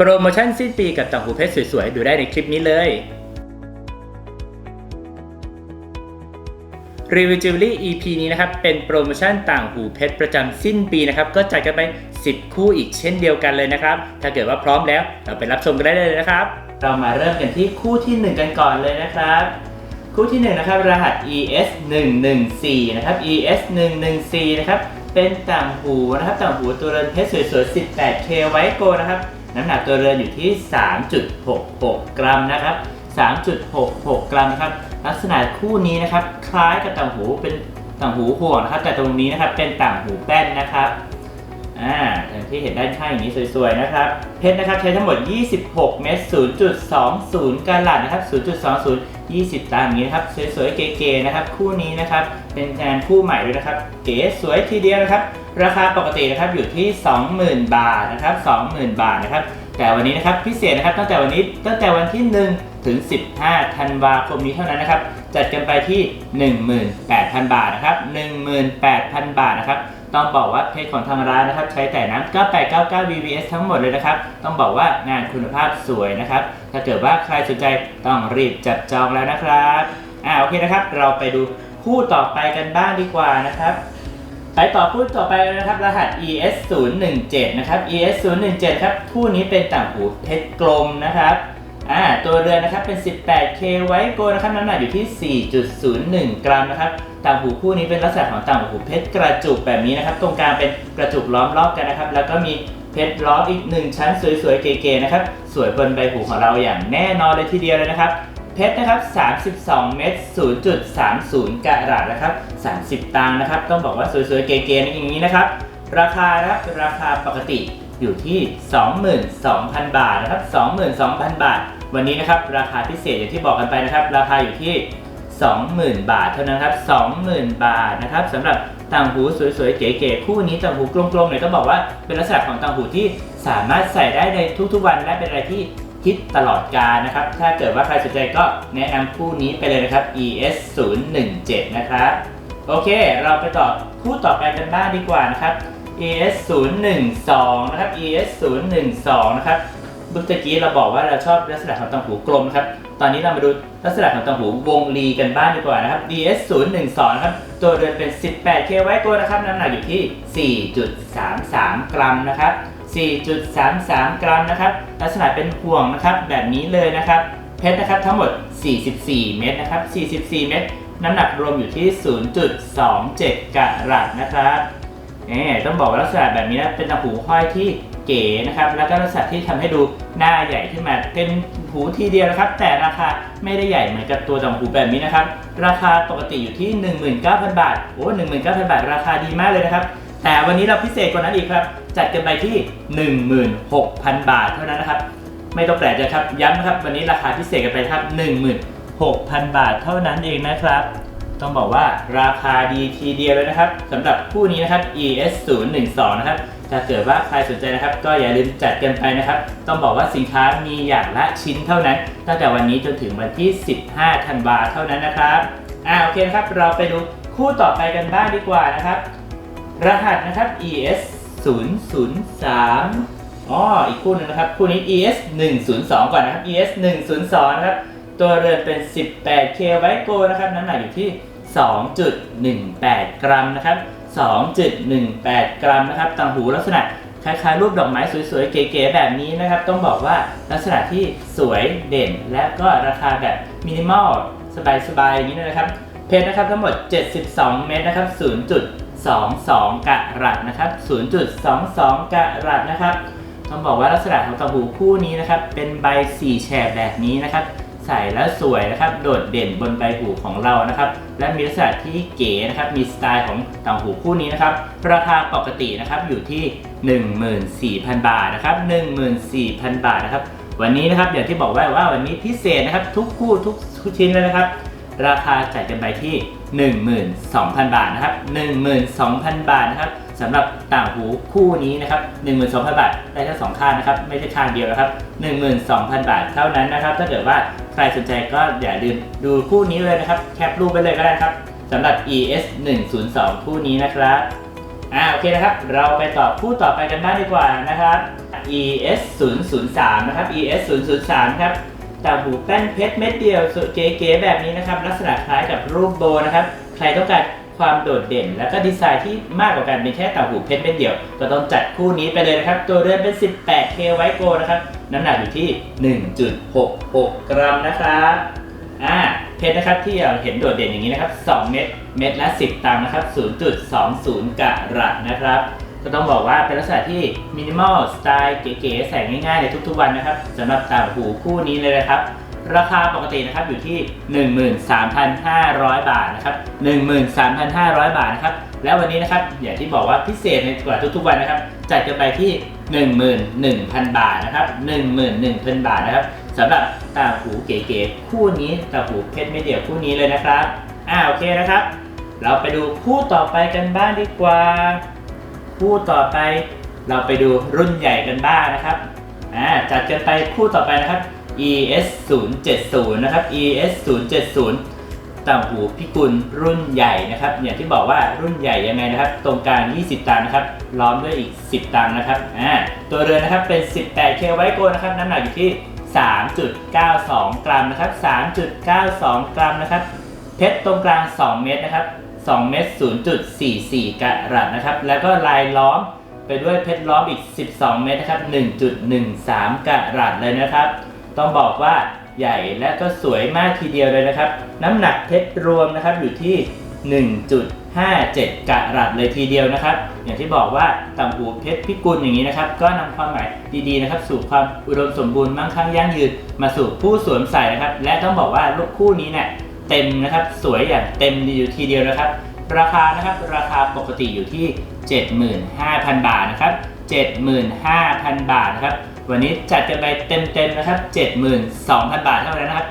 โปรโมชั่นสิ้นปีกับต่างหูเพชรสวยๆ ดูได้ในคลิปนี้เลย รีวิวจิวเวลรี่ EP นี้นะครับ เป็นโปรโมชั่นต่างหูเพชรประจำสิ้นปีนะครับ ก็จัดกันไป 10 คู่อีกเช่นเดียวกันเลยนะครับ ถ้าเกิดว่าพร้อมแล้วเราไปรับชมกันได้เลยนะครับ เรามาเริ่มกันที่คู่ที่ 1 กันก่อนเลยนะครับ คู่ที่ 1 นะครับ รหัส ES 114นะครับ ES 114นะครับ เป็นต่างหูนะครับ ต่างหูตัวเรือนเพชรสวยๆ 18K ไวโกนะครับ น้ำหนักตัวเรือนอยู่ที่ 3.66 กรัมนะครับ 3.66 กรัมนะครับ ลักษณะคู่นี้นะครับ คล้ายกับต่างหูเป็นต่างหูห่วงนะครับ แต่ตรงนี้นะครับเป็นต่างหูแป้นนะครับอ่าอย่างที่เห็นด้านข้างอย่างนี้สวยๆนะครับ เพชรนะครับใช้ทั้งหมด 26 เม็ด0.20กรัตนะครับ 0.20 20ตังค์อย่างนี้นะครับ สวยๆ เก๋ๆนะครับ คู่นี้นะครับ เป็นงานคู่ใหม่ด้วยนะครับ เก๋สวยทีเดียวนะครับ ราคาปกตินะครับอยู่ที่ 20,000 บาทนะครับ 20,000 บาทนะครับ แต่วันนี้นะครับพิเศษนะครับตั้งแต่วันนี้ตั้งแต่วันที่ 1 ถึง 15 ธันวาคมนี้เท่านั้นนะครับ จัดกันไปที่ 18,000 บาทนะครับ 18,000 บาทนะครับ ต้องบอกว่าเพจของทางร้านนะครับ ใช้แต่น้ำ9899 VVS ทั้งหมดเลยนะครับ ต้องบอกว่างานคุณภาพสวยนะครับ ถ้าเกิดว่าใครสนใจต้องรีบจับจองแล้วนะครับอ่าโอเคนะครับ เราไปดูคู่ต่อไปกันบ้างดีกว่านะครับไปต่อคู่ต่อไปนะครับ รหัส ES 0 1 7นะครับ ES 0 1 7ครับ คู่นี้เป็นต่างหูเพชรกลมนะครับ อ่าตัวเรือนะครับเป็น 18K ไวโกนะครับน้ำหนักอยู่ที่ 4.01 กรัมนะครับต่างหูคู่นี้เป็นลักษณะของต่างหูเพชรกระจุกแบบนี้นะครับ ตรงกลางเป็นกระจุกล้อมรอบกันนะครับ แล้วก็มีเพชรล้อมอีกหนึ่งชั้นสวยๆเก๋ๆนะครับ สวยบนใบหูของเราอย่างแน่นอนเลยทีเดียวเลยนะครับ เพชรนะครับ 32 เม็ด0.30 กะรัตนะครับ 30 ตังค์นะครับ ต้องบอกว่าสวยๆเก๋ๆอย่างนี้นะครับ ราคานะราคาปกติอยู่ที่ 22,000 บาทนะครับ 22,000 บาท วันนี้นะครับราคาพิเศษอย่างที่บอกกันไปนะครับ ราคาอยู่ที่ 20,000 บาทเท่านั้นครับ 20,000 บาทนะครับสำหรับต่างหูสวยๆ เก๋ๆ คู่นี้ต่างหูกลมๆเนี่ยต้องบอกว่าเป็นลักษณะของต่างหูที่สามารถใส่ได้ในทุกๆวันและเป็นอะไรที่ฮิตตลอดกาลนะครับ ถ้าเกิดว่าใครสนใจก็แนะนำคู่นี้ไปเลยนะครับ ES 0 1 7นะครับโอเค เราไปต่อคู่ต่อไปกันบ้างดีกว่านะครับ ES 0 1 2นะครับ ES 0 1 2นะครับ เมื่อกี้เราบอกว่าเราชอบลักษณะของต่างหูกลมนะครับ ตอนนี้เรามาดูลักษณะของต่างหูวงรีกันบ้างดีกว่านะครับ ES 0 1 2นะครับ ตัวเรือนเป็น 18K ไว้ตัวนะครับ น้ำหนักอยู่ที่ 4.33 กรัมนะครับ 4.33 กรัมนะครับ ลักษณะเป็นห่วงนะครับ แบบนี้เลยนะครับ เพชรนะครับทั้งหมด 44 เม็ดนะครับ 44 เม็ด น้ำหนักรวมอยู่ที่ 0.27กะรัตนะครับเอ่ต้องบอกว่าลักษณะแบบนี้นะเป็นต่างหูห้อยที่เก๋นะครับ แล้วก็ลักษณะที่ทำให้ดู หน้าใหญ่ขึ้นมาเป็นหูทีเดียวนะครับ แต่ราคาไม่ได้ใหญ่เหมือนกับตัวต่างหูแบบนี้นะครับ ราคาปกติอยู่ที่ 19,000 บาท โอ้19,000 บาท ราคาดีมากเลยนะครับ แต่วันนี้เราพิเศษกว่านั้นอีกครับ จัดกันไปที่ 16,000 บาทเท่านั้นนะครับ ไม่ต้องแปลกใจครับ ย้ำนะครับ วันนี้ราคาพิเศษกันไปครับ 16,000 บาทเท่านั้นเองนะครับ ต้องบอกว่าราคาดีทีเดียวเลยนะครับสำหรับคู่นี้นะครับ ES 0 1 2 นะครับ ถ้าเกิดว่าใครสนใจนะครับ ก็อย่าลืมจัดกันไปนะครับ ต้องบอกว่าสินค้ามีอย่างละชิ้นเท่านั้น ตั้งแต่วันนี้จนถึงวันที่ 15 ธันวาเท่านั้นนะครับอ่าโอเคนะครับ เราไปดูคู่ต่อไปกันบ้างดีกว่านะครับ รหัสนะครับ ES 0 0 3อ๋ออีกคู่หนึงนะครับ คู่นี้ ES 102ก่อนนะครับ ES 102นะครับตัวเรือนเป็น 18K ไวโกนะครับ น้ำหนักอยู่ที่ 2.18 กรัมนะครับ 2.18 กรัมนะครับต่างหูลักษณะคล้ายๆรูปดอกไม้สวยๆ เก๋ๆ แบบนี้นะครับ ต้องบอกว่าลักษณะที่สวยเด่น และก็ราคาแบบมินิมอลสบายๆ อย่างนี้นะครับ เพชรนะครับทั้งหมด 72 เมตรนะครับ 0.22 กะรัตนะครับ 0.22 กะรัตนะครับ ต้องบอกว่าลักษณะของต่างหูคู่นี้นะครับ เป็นใบสี่แฉกแบบนี้นะครับ ใส่แล้วสวยนะครับ โดดเด่นบนใบหูของเรานะครับ และมีลักษณะที่เก๋นะครับ มีสไตล์ของต่างหูคู่นี้นะครับ ราคาปกตินะครับอยู่ที่ 14,000 บาทนะครับ 14,000 บาทนะครับ วันนี้นะครับอย่างที่บอกไว้ว่าวันนี้พิเศษนะครับทุกคู่ทุกชิ้นเลยนะครับ ราคาจัดกันไปที่ 12,000 บาทนะครับ 12,000 บาทนะครับสำหรับต่างหูคู่นี้นะครับ 12,000 บาท ได้ทั้งสองข้างนะครับ ไม่ใช่ข้างเดียวนะครับ 12,000 บาทเท่านั้นนะครับ ถ้าเกิดว่า ใครสนใจก็อย่าลืมดูคู่นี้เลยนะครับ แคปรูปไปเลยก็ได้ครับสำหรับ ES 102คู่นี้นะครับอ่าโอเคนะครับ เราไปต่อคู่ต่อไปกันบ้างดีกว่านะครับ ES 0 0 3นะครับ ES 0 0 3ครับต่างหูแป้นเพชรเม็ดเดียวเก๋ๆแบบนี้นะครับ ลักษณะคล้ายกับรูปโบนะครับ ใครต้องการ ความโดดเด่น และก็ดีไซน์ที่มากกว่ากันเป็นแค่ต่างหูเพชรเม็ดเดียว ก็ต้องจัดคู่นี้ไปเลยนะครับ ตัวเรือนเป็น 18K ไวโกนะครับน้ำหนักอยู่ที่ 1.66 กรัมนะครับอ่าเพชรนะครับที่เราเห็นโดดเด่นอย่างนี้นะครับ 2 เม็ดเม็ดละ 10 ตังค์นะครับ 0.20 กะรัตนะครับก็ต้องบอกว่าเป็นลักษณะที่มินิมอลสไตล์เก๋ๆใส่ง่ายๆในทุกๆวันนะครับสำหรับต่างหูคู่นี้เลยนะครับ ราคาปกตินะครับอยู่ที่ 13,500 บาทนะครับ 13,500 บาทนะครับ แล้ววันนี้นะครับอย่างที่บอกว่าพิเศษในกว่าทุกๆวันนะครับจัดกันไปที่ 11,000 บาทนะครับ 11,000 บาทนะครับสำหรับตาหูเก๋ๆคู่นี้ตาหูเพชรไม่เดี่ยวคู่นี้เลยนะครับอ่าโอเคนะครับ เราไปดูคู่ต่อไปกันบ้างดีกว่า คู่ต่อไป เราไปดูรุ่นใหญ่กันบ้างนะครับอ่าจัดกันไปคู่ต่อไปนะครับ ES 0 7 0นะครับ ES 0 7 0ต่างหูพิกุลรุ่นใหญ่นะครับอย่างที่บอกว่ารุ่นใหญ่ยังไงนะครับ ตรงกลาง 20 ตังนะครับ ล้อมด้วยอีก 10 ตังนะครับอ่าตัวเรือนนะครับเป็น 18K ไวโกนะครับ น้ำหนักอยู่ที่ 3.92 กรัมนะครับ 3.92 กรัมนะครับ เพชรตรงกลาง 2 เม็ดนะครับ 2 เม็ด0.44กะรัตนะครับ แล้วก็ลายล้อมไปด้วยเพชรล้อมอีก 12 เม็ดนะครับ 1.13กะรัตเลยนะครับ ต้องบอกว่าใหญ่และก็สวยมากทีเดียวเลยนะครับ น้ำหนักเพชรรวมนะครับอยู่ที่ 1.57 กะรัตเลยทีเดียวนะครับ อย่างที่บอกว่าต่างหูเพชรพิกุลอย่างนี้นะครับ ก็นำความหมายดีๆนะครับ สู่ความอุดมสมบูรณ์มั่งคั่งยั่งยืนมาสู่ผู้สวมใส่นะครับ และต้องบอกว่าลูกคู่นี้เนี่ยเต็มนะครับสวยอย่างเต็มอยู่ทีเดียวนะครับ ราคานะครับราคาปกติอยู่ที่ 75,000 บาทนะครับ75,000 บาทนะครับ วันนี้จัดกันไปเต็มๆนะครับ 72,000 บาทเท่านั้นนะครับ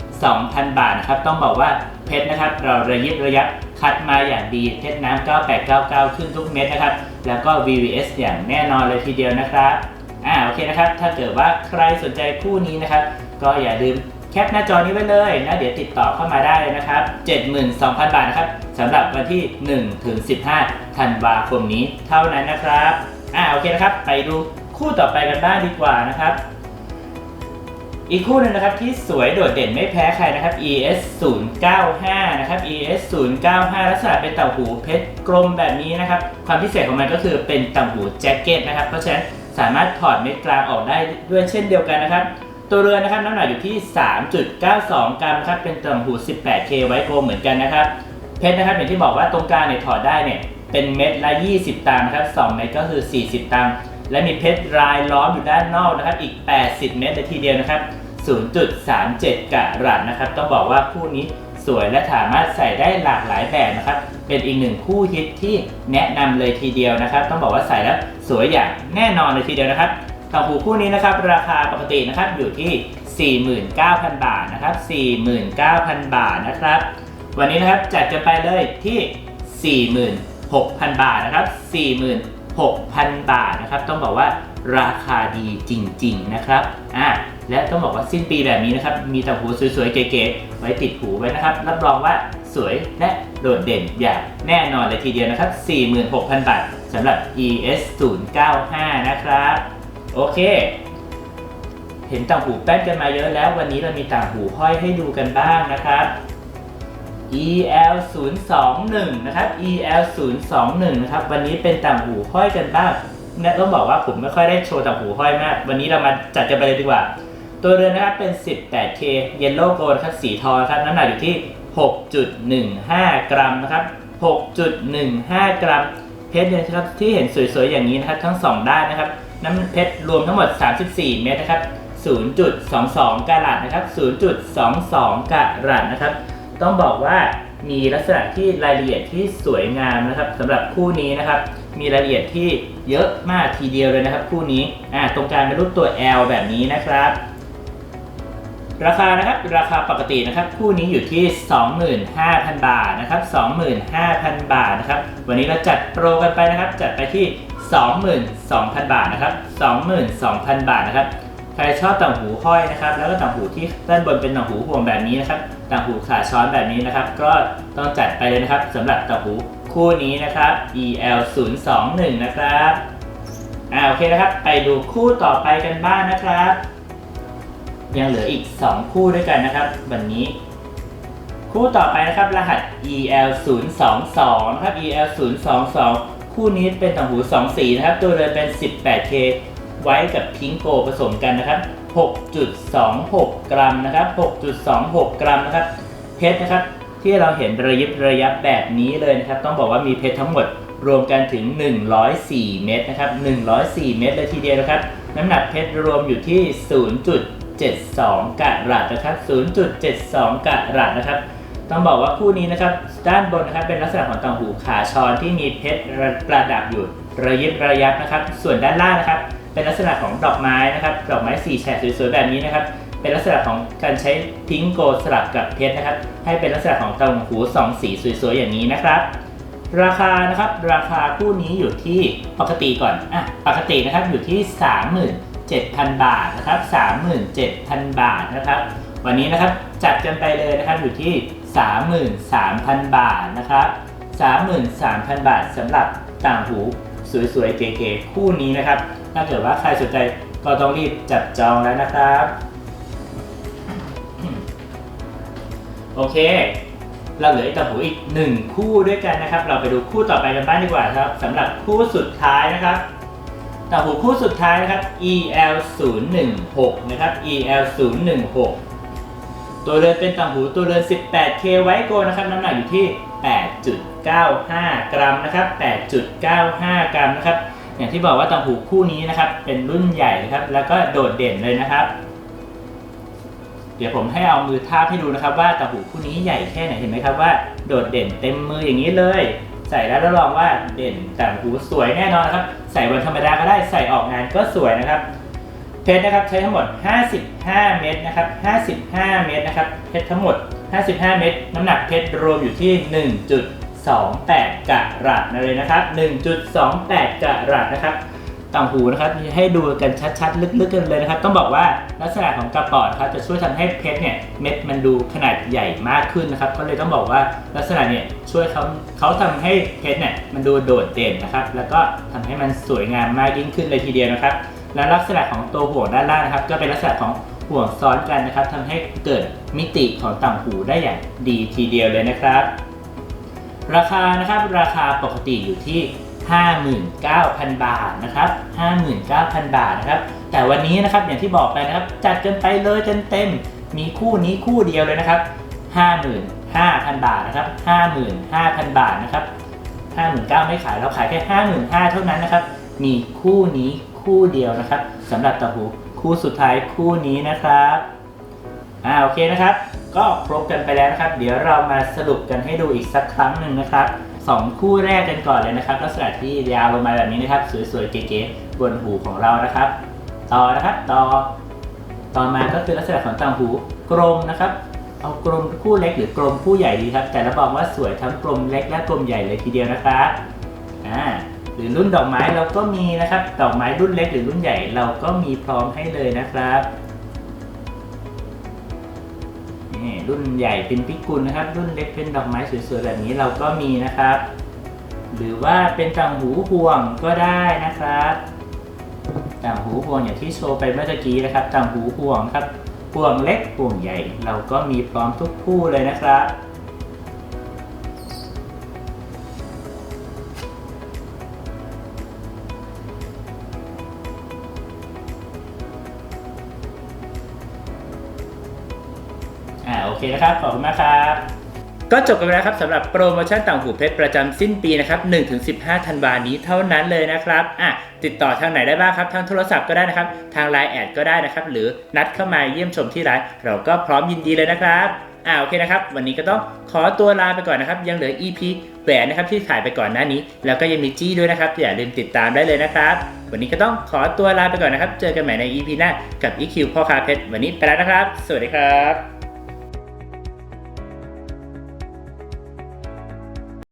72,000 บาทนะครับ ต้องบอกว่าเพชรนะครับ เราระยิบระยับคัดมาอย่างดีเพชรน้ำ9899 ขึ้นทุกเม็ดนะครับ แล้วก็ VVS อย่างแน่นอนเลยทีเดียวนะครับอ่าโอเคนะครับ ถ้าเกิดว่าใครสนใจคู่นี้นะครับ ก็อย่าลืมแคปหน้าจอนี้ไว้เลยนะเดี๋ยวติดต่อเข้ามาได้เลยนะครับ 72,000 บาทนะครับสำหรับวันที่1ถึง15 ธันวาคมนี้เท่านั้นนะครับอ่าโอเคนะครับ ไปดู คู่ต่อไปกันบ้างดีกว่านะครับ อีกคู่หนึงนะครับที่สวยโดดเด่นไม่แพ้ใครนะครับ ES 095นะครับ ES 095ลักษณะเป็นเต่าหูเพชรกลมแบบนี้นะครับ ความพิเศษของมันก็คือเป็นเต่าหูแจ็คเก็ตนะครับ เพราะฉะนั้นสามารถถอดเม็ดกลางออกได้ด้วยเช่นเดียวกันนะครับตัวเรือนนะครับน้ำหนักอยู่ที่ 3.92 กรัมครับเป็นเต่าหู 18K ไวโกลเหมือนกันนะครับ เพชรนะครับอย่างที่บอกว่าตรงกลางเนี่ยถอดได้เนี่ยเป็นเม็ดละ 20 ตังค์ครับ2เม็ดก็คือ 40 ตังค์ และมีเพชรลายล้อมอยู่ด้านนอกนะครับอีก 80 เม็ดเลยทีเดียวนะครับ 0.37 กะรัตนะครับต้องบอกว่าคู่นี้สวยและสามารถใส่ได้หลากหลายแบบนะครับ เป็นอีกหนึ่งคู่ฮิตที่แนะนำเลยทีเดียวนะครับ ต้องบอกว่าใส่แล้วสวยอย่างแน่นอนเลยทีเดียวนะครับต่างหูคู่นี้นะครับราคาปกตินะครับอยู่ที่ 49,000 บาทนะครับ 49,000 บาทนะครับ วันนี้นะครับจัดกันไปเลยที่ 46,000 บาทนะครับ 6,000 บาทนะครับ ต้องบอกว่าราคาดีจริง ๆ นะครับอ่าและต้องบอกว่าสิ้นปีแบบนี้นะครับ มีต่างหูสวยๆ เก๋ๆ ไว้ติดหูไว้นะครับ รับรองว่าสวยและโดดเด่นอย่างแน่นอนเลยทีเดียวนะครับ 46,000 บาทสำหรับ ES 095นะครับ โอเค เห็นต่างหูแป้นกันมาเยอะแล้ว วันนี้เรามีต่างหูห้อยให้ดูกันบ้างนะครับ EL 0 2 1นะครับ EL 0 2 1นะครับ วันนี้เป็นต่างหูห้อยกันบ้างเนี่ยต้องบอกว่าผมไม่ค่อยได้โชว์ต่างหูห้อยมาก วันนี้เรามาจัดกันไปเลยดีกว่า ตัวเรือนนะครับเป็น 18K Yellow Gold ครับ สีทองครับ น้ำหนักอยู่ที่ 6.15 กรัมนะครับ 6.15 กรัม เพชรเนี่ยนะครับที่เห็นสวยๆ อย่างนี้นะครับ ทั้งสองด้านนะครับ น้ำเพชรรวมทั้งหมด 34 เม็ดนะครับ 0.22กะรัตนะครับ 0.22กะรัตนะครับ ต้องบอกว่ามีลักษณะที่รายละเอียดที่สวยงามนะครับสำหรับคู่นี้นะครับ มีรายละเอียดที่เยอะมากทีเดียวเลยนะครับคู่นี้อ่าตรงกลางเป็นรูปตัว L แบบนี้นะครับ ราคานะครับราคาปกตินะครับ คู่นี้อยู่ที่ 25,000 บาทนะครับ25,000 บาทนะครับ วันนี้เราจัดโปรกันไปนะครับ จัดไปที่ 22,000 บาทนะครับ22,000 บาทนะครับ ใครชอบต่างหูห้อยนะครับ แล้วก็ต่างหูที่ด้านบนเป็นต่างหูห่วงแบบนี้นะครับ ต่างหูขาช้อนแบบนี้นะครับ ก็ต้องจัดไปเลยนะครับสำหรับต่างหูคู่นี้นะครับ EL 0 2 1นะครับอ่าโอเคนะครับ ไปดูคู่ต่อไปกันบ้างนะครับ ยังเหลืออีก 2 คู่ด้วยกันนะครับ วันนี้ คู่ต่อไปนะครับ รหัส EL 0 2 2นะครับ EL 0 2 2คู่นี้เป็นต่างหู 2 สีนะครับ ตัวเรือนเป็น 18K ไว้กับพิงโกผสมกันนะครับ 6.26 กรัมนะครับ 6.26 กรัมนะครับ เพชรนะครับ ที่เราเห็นระยิบระยับแบบนี้เลยนะครับ ต้องบอกว่ามีเพชรทั้งหมดรวมกันถึง 104 เม็ดนะครับ 104 เม็ดเลยทีเดียวนะครับ น้ำหนักเพชรรวมอยู่ที่ 0.72 กะรัตนะครับ 0.72 กะรัตนะครับ ต้องบอกว่าคู่นี้นะครับ ด้านบนนะครับเป็นลักษณะของต่างหูขาชอนที่มีเพชรประดับอยู่ระยิบระยับนะครับ ส่วนด้านล่างนะครับ เป็นลักษณะของดอกไม้นะครับ ดอกไม้สีแฉกสวยๆแบบนี้นะครับ เป็นลักษณะของการใช้พิงโกสลับกับเพชรนะครับ ให้เป็นลักษณะของต่างหูสองสีสวยๆอย่างนี้นะครับ ราคานะครับ ราคาคู่นี้อยู่ที่ปกติก่อนอะปกตินะครับอยู่ที่ 37,000 บาทนะครับ 37,000 บาทนะครับ วันนี้นะครับจัดกันไปเลยนะครับอยู่ที่ 33,000 บาทนะครับ 33,000 บาทสำหรับต่างหูสวยๆเก๋ๆคู่นี้นะครับ ถ้าเกิดว่าใครสนใจก็ต้องรีบจับจองแล้วนะครับ โอเค เราเหลืออีกต่างหูอีกหนึ่งคู่ด้วยกันนะครับ เราไปดูคู่ต่อไปกันบ้างดีกว่าครับสำหรับคู่สุดท้ายนะครับต่างหูคู่สุดท้ายนะครับ EL 0 1 6นะครับ EL 0 1 6ตัวเรือนเป็นต่างหูตัวเรือน 18K ไวโกนะครับ น้ำหนักอยู่ที่ 8.95 กรัมนะครับ 8.95 กรัมนะครับ อย่างที่บอกว่าต่างหูคู่นี้นะครับ เป็นรุ่นใหญ่นะครับ แล้วก็โดดเด่นเลยนะครับ เดี๋ยวผมให้เอามือทาบให้ดูนะครับ ว่าต่างหูคู่นี้ใหญ่แค่ไหนเห็นไหมครับว่าโดดเด่นเต็มมืออย่างนี้เลย ใส่แล้วรับรองว่าเด่นต่างหูสวยแน่นอนนะครับ ใส่วันธรรมดาก็ได้ใส่ออกงานก็สวยนะครับเพชรนะครับใช้ทั้งหมด 55 เม็ดนะครับ 55 เม็ดนะครับเพชรทั้งหมด 55 เม็ดน้ำหนักเพชรรวมอยู่ที่ 1.28 กะรัตเลยนะครับ 1.28 กะรัตนะครับต่างหูนะครับให้ดูกันชัดๆ ลึกๆกันเลยนะครับ ต้องบอกว่าลักษณะของกระป๋อนครับจะช่วยทำให้เพชรเนี่ยเม็ดมันดูขนาดใหญ่มากขึ้นนะครับ ก็เลยต้องบอกว่าลักษณะเนี่ยช่วยเขาเขาทำให้เพชรเนี่ยมันดูโดดเด่นนะครับ แล้วก็ทำให้มันสวยงามมากยิ่งขึ้นเลยทีเดียวนะครับ และลักษณะของตัวห่วงด้านล่างนะครับ ก็เป็นลักษณะของห่วงซ้อนกันนะครับทำให้เกิดมิติของต่างหูได้อย่างดีทีเดียวเลยนะครับ ราคานะครับราคาปกติอยู่ที่ 59,000 บาทนะครับ 59,000 บาทนะครับ แต่วันนี้นะครับอย่างที่บอกไปนะครับ จัดกันไปเลยเต็ม มีคู่นี้คู่เดียวเลยนะครับ 55,000 บาทนะครับ 55,000 บาทนะครับ59,000ไม่ขายเราขายแค่ 55,000เท่านั้นนะครับ มีคู่นี้คู่เดียวนะครับสำหรับต่างหูคู่สุดท้ายคู่นี้นะครับอ่าโอเคนะครับ ก็ครบกันไปแล้วนะครับ เดี๋ยวเรามาสรุปกันให้ดูอีกสักครั้งหนึ่งนะครับสองคู่แรกกันก่อนเลยนะครับลักษณะที่ยาวลงมาแบบนี้นะครับ สวยๆเก๋ๆบนหูของเรานะครับ ต่อนะครับต่อต่อมาก็คือลักษณะของต่างหูกลมนะครับ เอากลมคู่เล็กหรือกลมคู่ใหญ่ดีครับ แต่รับรองว่าสวยทั้งกลมเล็กและกลมใหญ่เลยทีเดียวนะครับอ่าหรือรุ่นดอกไม้เราก็มีนะครับ ดอกไม้รุ่นเล็กหรือรุ่นใหญ่เราก็มีพร้อมให้เลยนะครับ รุ่นใหญ่เป็นพิกุลนะครับ รุ่นเล็กเป็นดอกไม้สวยๆแบบนี้เราก็มีนะครับ หรือว่าเป็นต่างหูห่วงก็ได้นะครับต่างหูห่วงอย่างที่โชว์ไปเมื่อตะกี้นะครับต่างหูห่วงครับห่วงเล็กห่วงใหญ่ เราก็มีพร้อมทุกคู่เลยนะครับ เคนะครับ ขอบคุณมากครับก็จบกันไปแล้วครับสำหรับโปรโมชั่นต่างหูเพชรประจำสิ้นปีนะครับ1-15 ธันวานี้เท่านั้นเลยนะครับอะติดต่อทางไหนได้บ้างครับ ทางโทรศัพท์ก็ได้นะครับ ทางไลน์แอดก็ได้นะครับ หรือนัดเข้ามาเยี่ยมชมที่ร้าน เราก็พร้อมยินดีเลยนะครับอ่าโอเคนะครับ วันนี้ก็ต้องขอตัวลาไปก่อนนะครับ ยังเหลือ EP แหวนนะครับที่ถ่ายไปก่อนหน้านี้ แล้วก็ยังมีจี้ด้วยนะครับ อย่าลืมติดตามได้เลยนะครับ วันนี้ก็ต้องขอตัวลาไปก่อนนะครับ เจอกันใหม่ใน EP หน้ากับ EQ พ่อค้าเพชรวันนี้ไปแล้วนะครับ สวัสดีครับ